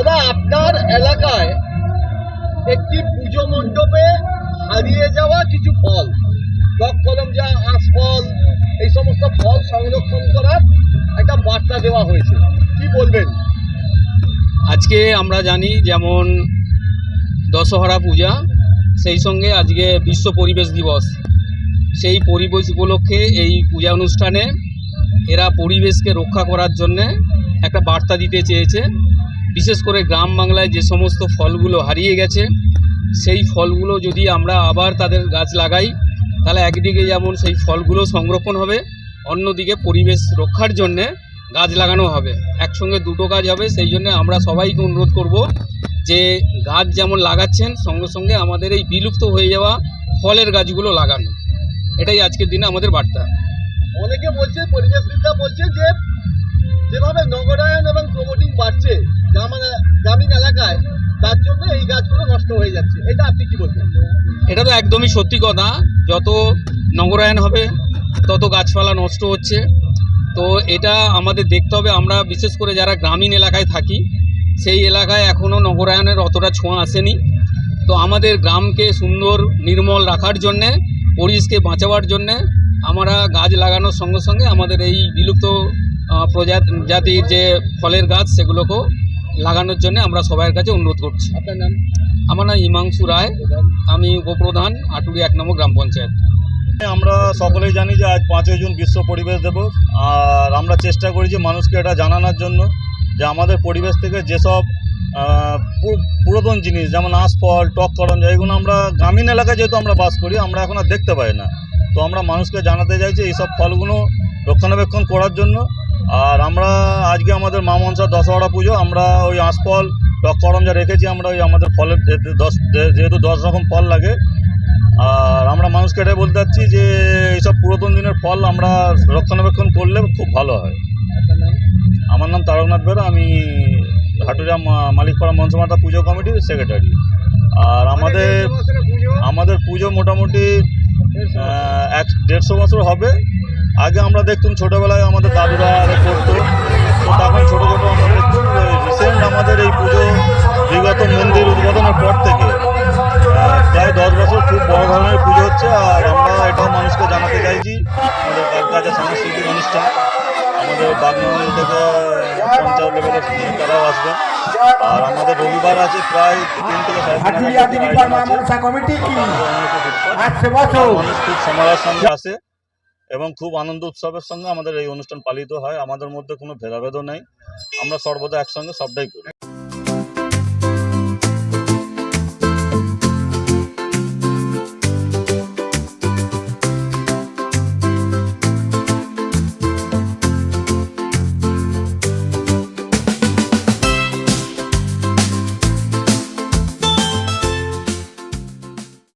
দাদা, আপনার এলাকায় একটি পুজো মণ্ডপে হারিয়ে যাওয়া কিছু ফল, টক কলম যা আঁশ ফল এই সমস্ত ফল সংরক্ষণ করার একটা বার্তা দেওয়া হয়েছে। কি বলবেন? আজকে আমরা জানি যেমন দশহরা পূজা, সেই সঙ্গে আজকে বিশ্ব পরিবেশ দিবস। সেই পরিবেশ উপলক্ষে এই পূজা অনুষ্ঠানে এরা পরিবেশকে রক্ষা করার জন্যে একটা বার্তা দিতে চেয়েছে। বিশেষ করে গ্রাম বাংলায় যে সমস্ত ফলগুলো হারিয়ে গেছে, সেই ফলগুলো যদি আমরা আবার তাদের গাছ লাগাই, তাহলে একদিকে যেমন সেই ফলগুলো সংরক্ষণ হবে, অন্যদিকে পরিবেশ রক্ষার জন্যে গাছ লাগানো হবে। একসঙ্গে দুটো কাজ হবে, সেই জন্য আমরা সবাইকে অনুরোধ করব যে গাছ যেমন লাগাচ্ছেন, সঙ্গে সঙ্গে আমাদের এই বিলুপ্ত হয়ে যাওয়া ফলের গাছগুলো লাগানো। এটাই আজকের দিনে আমাদের বার্তা। অনেকে বলছে পরিবেশবিদরা বলছে যে, যেভাবে নগরায়ন এবং এটা তো একদমই সত্যি কথা। যত নগরায়ন হবে তত গাছপালা নষ্ট হচ্ছে। তো এটা আমাদের দেখতে হবে। আমরা বিশেষ করে যারা গ্রামীণ এলাকায় থাকি সেই এলাকায় এখনও নগরায়নের অতটা ছোঁয়া আসেনি। তো আমাদের গ্রামকে সুন্দর নির্মল রাখার জন্যে পরিবেশকে বাঁচাবার জন্যে আমরা গাছ লাগানোর সঙ্গে সঙ্গে আমাদের এই বিলুপ্ত আহ, প্রজাত- জাতির যে ফলের গাছ সেগুলোকেও লাগানোর জন্য আমরা সবাইয়ের কাছে অনুরোধ করছি। আপনার নাম? আমার নাম হিমাংশু রায়। আমি উপপ্রধান আটুরি এক নম্বর গ্রাম পঞ্চায়েত। আমরা সকলেই জানি যে আজ পাঁচই জুন বিশ্ব পরিবেশ দিবস। আর আমরা চেষ্টা করি যে মানুষকে এটা জানানোর জন্য যে আমাদের পরিবেশ থেকে যেসব পুরাতন জিনিস যেমন আঁশফল টক করঞ্জা এগুলো আমরা গ্রামীণ এলাকায় যেহেতু আমরা বাস করি আমরা এখন আর দেখতে পাই না। তো আমরা মানুষকে জানাতে চাইছি এইসব ফলগুলো রক্ষণাবেক্ষণ করার জন্য আর আমরা আজকে আমাদের মা মনসা দশহরা পুজো আমরা ওই আঁশফল টক করম যা রেখেছি আমরা ওই আমাদের ফলের দশ যেহেতু দশ রকম ফল লাগে আর আমরা মানুষকে এটাই বলতে চাচ্ছি যে এইসব পুরাতন দিনের ফল আমরা রক্ষণাবেক্ষণ করলে খুব ভালো হয়। আমার নাম তারকনাথ বেরা আমি হাটুরিয়া মা- মালিকপাড়া মনসমাতা পুজো কমিটির সেক্রেটারি আর আমাদের আমাদের পুজো। মোটামুটি এক দেড়শো বছর হবে। আগে আমরা দেখতাম ছোটোবেলায় আমাদের দাদুরা এই পুজো বিগত মন্দির উদ্বোধনের পর থেকে। প্রায় দশ বছর খুব বড় ধরনের পুজো হচ্ছে আর আমরা এটাও মানুষকে জানাতে চাইছি। আমাদের কাছে সাংস্কৃতিক অনুষ্ঠান আমাদের বাগনগর থেকে পঞ্চায়েত লেভেলের তারাও আসবেন আর আমাদের রবিবার আছে প্রায় তিন থেকে মানুষ খুব সমাজের সঙ্গে আসে এবং খুব আনন্দ উৎসবের সঙ্গে আমাদের এই অনুষ্ঠান পালিত হয়। আমাদের মধ্যে কোনো ভেদাভেদও নেই। আমরা সর্বদা একসঙ্গে সবটাই করি।